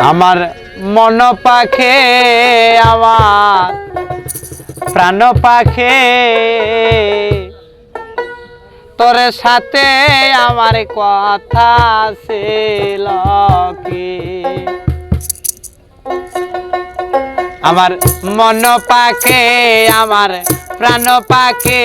আমার মন পাখে, আমার প্রাণ পাখে। তোর সাথে আমার কথা ছিল কি? আমার মন পাখে, আমার প্রাণ পাখে।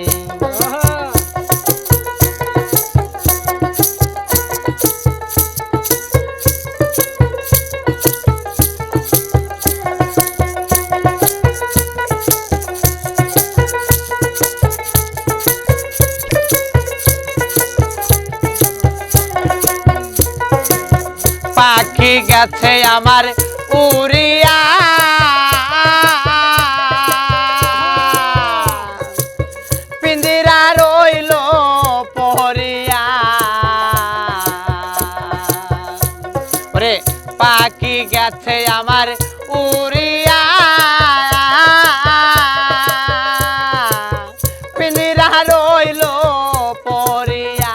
গেছে আমার উড়িয়া। পিঞ্জিরা রইল পহরিয়া। ওরে, পাখি গেছে আমার উড়িয়া। পিঞ্জিরা রইল পরিয়া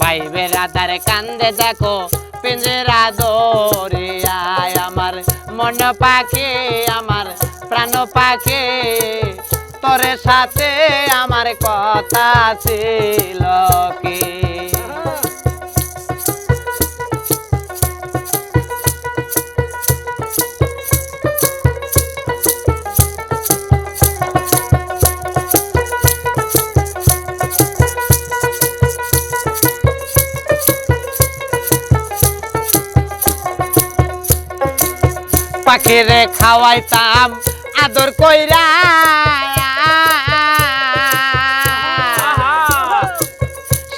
ভাই বেড়াদার কান্দে দেখো পিঞ্জরা দরিয়ায় আমার মন পাখি আমার প্রাণ পাখি। তোর সাথে আমার কথা ছিল কি পাখিরে খাওয়াইতাম, আদর কইরা।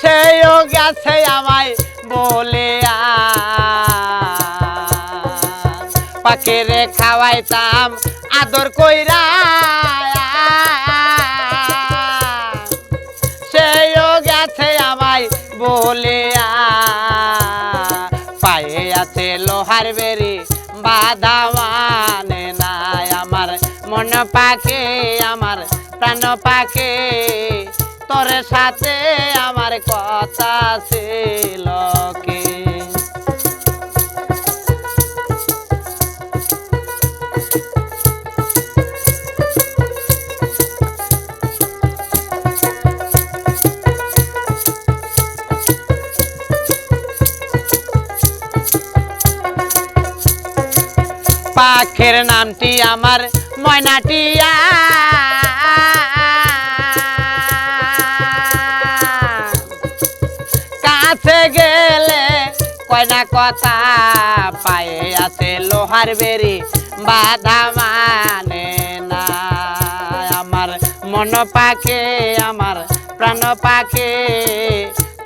সেও গেছে আমায় বলে পাখিরে খাওয়াইতাম, আদর কইরা। সেও গেছে আমায় বলে পায়ে আছে লোহার বেরি মানে নাই আমার মন পাকে আমার প্রাণ পাকে তোর সাথে আমার পাখের নামটি আমার ময়নাটিয়া। কাছে গেলে কয়না কথা পায়ে আছে লোহার বেরি, বাধা মানে না। আমার মন পাখে, আমার প্রাণ পাখে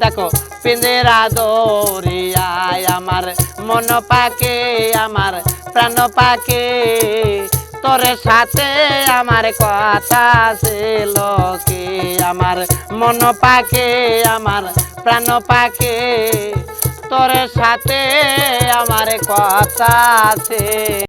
দেখো পিঞ্জিরা দরিয়ায় আমার মন পাকে, আমার প্রাণ পাকে। তোর সাথে আমার কথা ছিল কি আমার মন পাকে, আমার প্রাণ পাকে। তোর সাথে আমার কথা আছে।